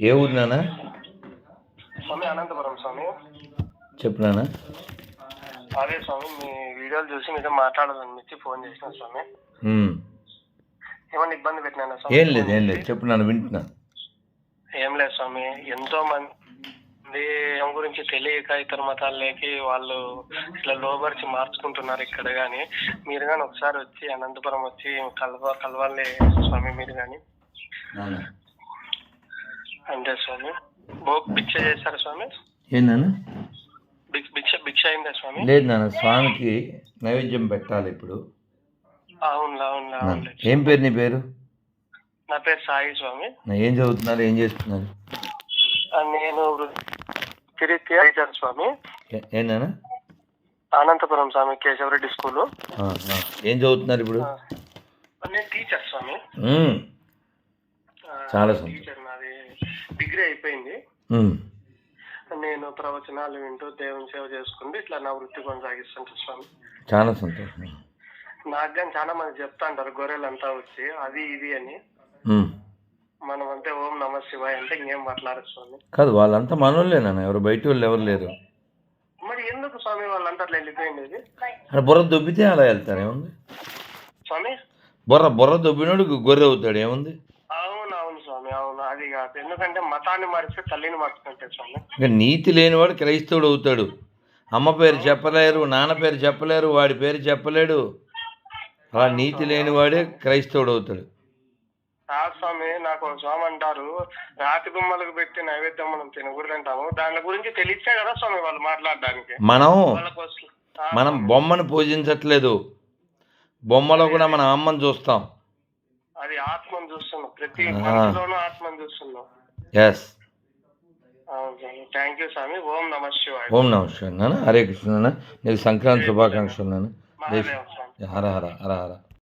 ఏ ఊరు నాన్న స్వామి అనంతపురం స్వామి. చెప్పు నాన్న అదే స్వామి మీ వీడియోలు చూసి మీతో మాట్లాడాలని మీకు ఫోన్ చేసిన స్వామి. ఉమ్. ఏమన్నా ఇబ్బంది పెట్టినా స్వామి? ఏం లేదు ఏం లేదు. చెప్పు నాన్న వింటున్నా. ఏం లేదు స్వామి. ఎంతో మంది ఏం గురించి తెలియక ఇతర మతాల్లోకి వాళ్ళు ఇట్లా లోబరిచి మార్చుకుంటున్నారు ఇక్కడ కానీ మీరు కానీ ఒకసారి వచ్చి అనంతపురం వచ్చి కలవ కలవాలి స్వామి మీరు కానీ అంతే స్వామి. బో భిక్ష చేశారు స్వామి? ఏం నాన్న? భిక్ష భిక్ష అయిందా స్వామి? లేదు నాన్న స్వామికి నైవేద్యం పెట్టాలి ఇప్పుడు. అవును అవును ఏం పేరు నీ పేరు? నా పేరు సాయి స్వామి. ఏం చదువుతున్నారు ఏం చేస్తున్నారు? నేను తిరిగి స్వామి. ఏ- ఏం నాన్న? అనంతపురం స్వామి కేశవరెడ్డి స్కూలు. ఏం చదువుతున్నారు ఇప్పుడు? నేను టీచర్ స్వామి. చాలా సంతోషం. డిగ్రీ అయిపోయింది. నేను ప్రవచనాలు వింటూ దేవుని సేవ చేసుకుంటూ ఇట్లా నా వృత్తి కొనసాగిస్తుంటా స్వామి. చాలా సంతోషం. నాకు కానీ చాలా మంది చెప్తా అంటారు గొర్రెలంతా వచ్చి అది ఇది అని. మనం అంటే ఓం నమ శివాయ అంటే ఇంకేం మాట్లాడరు స్వామి. కాదు వాళ్ళంతా మనోళ్ళే నాన్న ఎవరు బయట వాళ్ళు ఎవరు లేరు. మరి ఎందుకు స్వామి వాళ్ళంతా అట్లా వెళ్ళిపోయింది అక్కడ బుర్ర దొబ్బితే అలా వెళ్తారు ఏముంది? స్వామి? బుర్ర బుర్ర దొబ్బినోడు గొర్రె అవుతాడు ఏముంది? స్వామి అవును అది కాదు. ఎందుకంటే మతాన్ని మరిస్తే తల్లిని మర్చినట్టే స్వామి. ఇంకా నీతి లేనివాడు క్రైస్తవుడు అవుతాడు. అమ్మ పేరు చెప్పలేరు నాన్న పేరు చెప్పలేరు వాడి పేరు చెప్పలేడు. అలా నీతి లేనివాడే క్రైస్తవుడు అవుతాడు. స్వామి నాకు స్వామి అంటారు రాతి బొమ్మలకు పెట్టి నైవేద్యం మనం తినకూడదు అంటాము. దాని గురించి తెలిస్తే కదా స్వామి వాళ్ళు మాట్లాడడానికి. మనం మనం బొమ్మను పూజించట్లేదు. బొమ్మలో కూడా మనం అమ్మని చూస్తాం. ఆత్మను చూస్తున్నాం. ప్రతి ఆ. మనిషిలోనూ ఆత్మను చూస్తున్నాం. ఎస్ థ్యాంక్ యూ స్వామి. ఓం నమ శివాయ. ఓం నాన్న హరే కృష్ణ నాన్న. నీకు సంక్రాంతి శుభాకాంక్షలు నాన్న. స్వామి. హర హర హర హర.